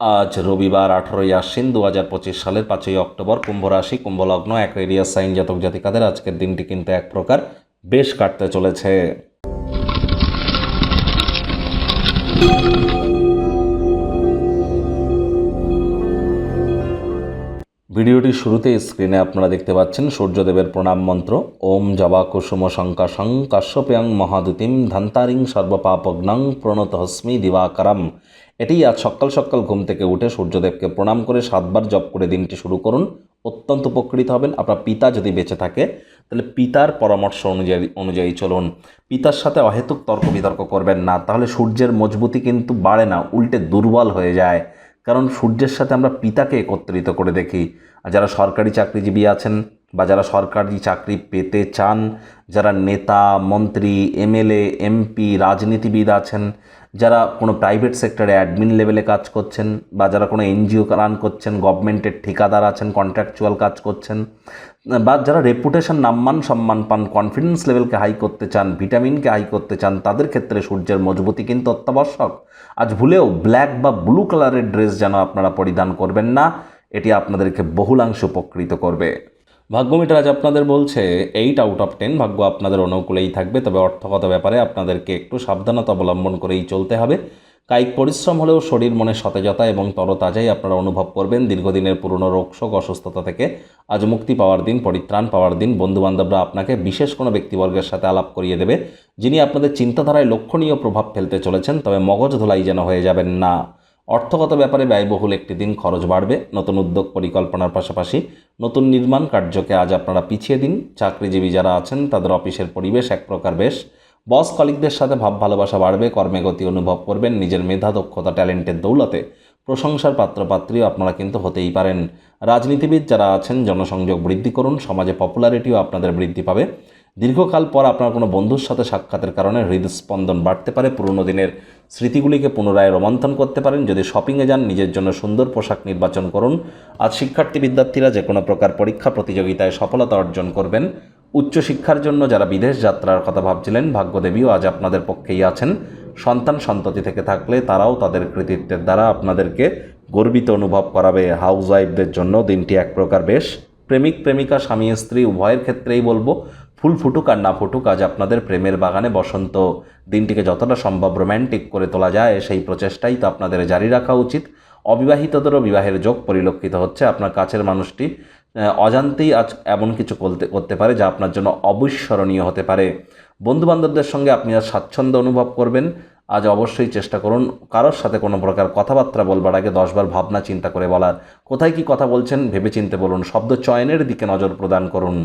আজ রবিবার আঠারোই আশ্বিন দু হাজার পঁচিশ সালের পাঁচই অক্টোবর কুম্ভ রাশি কুম্ভলগ্ন অ্যাকোয়ারিয়াস সাইন জাতক জাতিকাদের আজকের দিনটি কিন্তু এক প্রকার বেশ কাটতে চলেছে। ভিডিওটির শুরুতে স্ক্রিনে আপনারা দেখতে পাচ্ছেন সূর্যদেবের প্রণাম মন্ত্র, ওম জবা কুসুম শঙ্কাশং কাশ্যপ্যাং মহাদুতিম ধন্তারিং সর্বপাপগ্নং প্রণত হস্মি দিবাকরম। এটি আজ সকাল সকাল ঘুম থেকে উঠে সূর্যদেবকে প্রণাম করে সাতবার জপ করে দিনটি শুরু করুন। অত্যন্ত উপকৃত হবেন। আপনার পিতা যদি বেঁচে থাকে, তাহলে পিতার পরামর্শ অনুযায়ী অনুযায়ী চলুন। পিতার সাথে অহেতুক তর্ক বিতর্ক করবেন না, তাহলে সূর্যের মজবুতি কিন্তু বাড়ে না, উল্টে দুর্বল হয়ে যায়। কারণ সূর্যের সাথে আমরা পিতাকে একত্রিত করে দেখি। আর যারা সরকারি চাকরিজীবী আছেন বা যারা সরকারি চাকরি পেতে চান, যারা নেতা, মন্ত্রী, এমএলএ, এমপি, রাজনীতিবিদ আছেন, যারা কোনো প্রাইভেট সেক্টরে অ্যাডমিন লেভেলে কাজ করছেন বা যারা কোনো এনজিও রান করছেন গভর্নমেন্টের ঠিকাদার আছেন কন্ট্রাকচুয়াল কাজ করছেন, বা যারা রেপুটেশন নাম্মান, সম্মান পান কনফিডেন্স লেভেলকে হাই করতে চান ভিটামিনকে হাই করতে চান, তাদের ক্ষেত্রে সূর্যের মজবুতি কিন্তু অত্যাবশ্যক। আজ ভুলেও ব্ল্যাক বা ব্লু কালারের ড্রেস যেন আপনারা পরিধান করবেন না, এটি আপনাদেরকে বহুলাংশ উপকৃত করবে। ভাগ্যমিটার আজ আপনাদের বলছে এইট আউট অফ টেন ভাগ্য আপনাদের অনুকূলেই থাকবে, তবে অর্থগত ব্যাপারে আপনাদেরকে একটু সাবধানতা অবলম্বন করেই চলতে হবে। কায়িক পরিশ্রম হলেও শরীর মনে সতেজতা এবং তরতাজাই আপনারা অনুভব করবেন। দীর্ঘদিনের পুরনো রোগশোক অসুস্থতা থেকে আজ মুক্তি পাওয়ার দিন, পরিত্রাণ পাওয়ার দিন, বন্ধুবান্ধবরা আপনাকে বিশেষ কোনো ব্যক্তিবর্গের সাথে আলাপ করিয়ে দেবে, যিনি আপনাদের চিন্তাধারায় লক্ষণীয় প্রভাব ফেলতে চলেছেন, তবে মগজ ধোলাই যেন হয়ে যাবেন না। অর্থগত ব্যাপারে ব্যয়বহুল একটি দিন খরচ বাড়বে। নতুন উদ্যোগ পরিকল্পনার পাশাপাশি নতুন নির্মাণ কার্যকে আজ আপনারা পিছিয়ে দিন। চাকরিজীবী যারা আছেন, তাদের অফিসের পরিবেশ এক প্রকার বেশ। বস কলিকদের সাথে ভাব ভালোবাসা বাড়বে, কর্মে গতি অনুভব করবেন, নিজের মেধা, দক্ষতা, ট্যালেন্টের দৌলতে প্রশংসার পাত্রপাত্রীও আপনারা কিন্তু হতেই পারেন। রাজনীতিবিদ যারা আছেন, জনসংযোগ বৃদ্ধি করুন, সমাজে পপুলারিটিও আপনাদের বৃদ্ধি পাবে। দীর্ঘকাল পর আপনার কোনো বন্ধুর সাথে সাক্ষাতের কারণে হৃদস্পন্দন বাড়তে পারে। পুরনো দিনের স্মৃতিগুলিকে পুনরায় রোমন্থন করতে পারেন। যদি শপিংয়ে যান, নিজের জন্য সুন্দর পোশাক নির্বাচন করুন। আজ শিক্ষার্থী বিদ্যার্থীরা যে কোনো প্রকার পরীক্ষা প্রতিযোগিতায় সফলতা অর্জন করবেন। উচ্চশিক্ষার জন্য যারা বিদেশ যাত্রার কথা ভাবছিলেন, ভাগ্যদেবীও আজ আপনাদের পক্ষেই আছেন। সন্তান সন্ততি থেকে থাকলে তারাও তাদের কৃতিত্বের দ্বারা আপনাদেরকে গর্বিত অনুভব করাবে। হাউস ওয়াইফদের জন্য দিনটি এক প্রকার বেশ। প্রেমিক, প্রেমিকা, স্বামী, স্ত্রী, উভয়ের ক্ষেত্রেই বলব ফুল ফুটুক আর না ফুটুক, আজ আপনাদের প্রেমের বাগানে বসন্ত দিনটিকে যতটা সম্ভব রোম্যান্টিক করে তোলা যায়, সেই প্রচেষ্টাই তো আপনাদের জারি রাখা উচিত। অবিবাহিতদেরও বিবাহের যোগ পরিলক্ষিত হচ্ছে। আপনার কাছের মানুষটি অজান্তেই আজ এমন কিছু করতে করতে পারে যা আপনার জন্য অবিস্মরণীয় হতে পারে। বন্ধুবান্ধবদের সঙ্গে আপনি আজ স্বাচ্ছন্দ্য অনুভব করবেন। আজ অবশ্যই চেষ্টা করুন কারোর সাথে কোনো প্রকার কথাবার্তা বলবার আগে দশবার ভাবনা চিন্তা করে বলার। কোথায় কি কথা বলছেন ভেবেচিন্তে বলুন। শব্দ চয়নের দিকে নজর প্রদান করুন।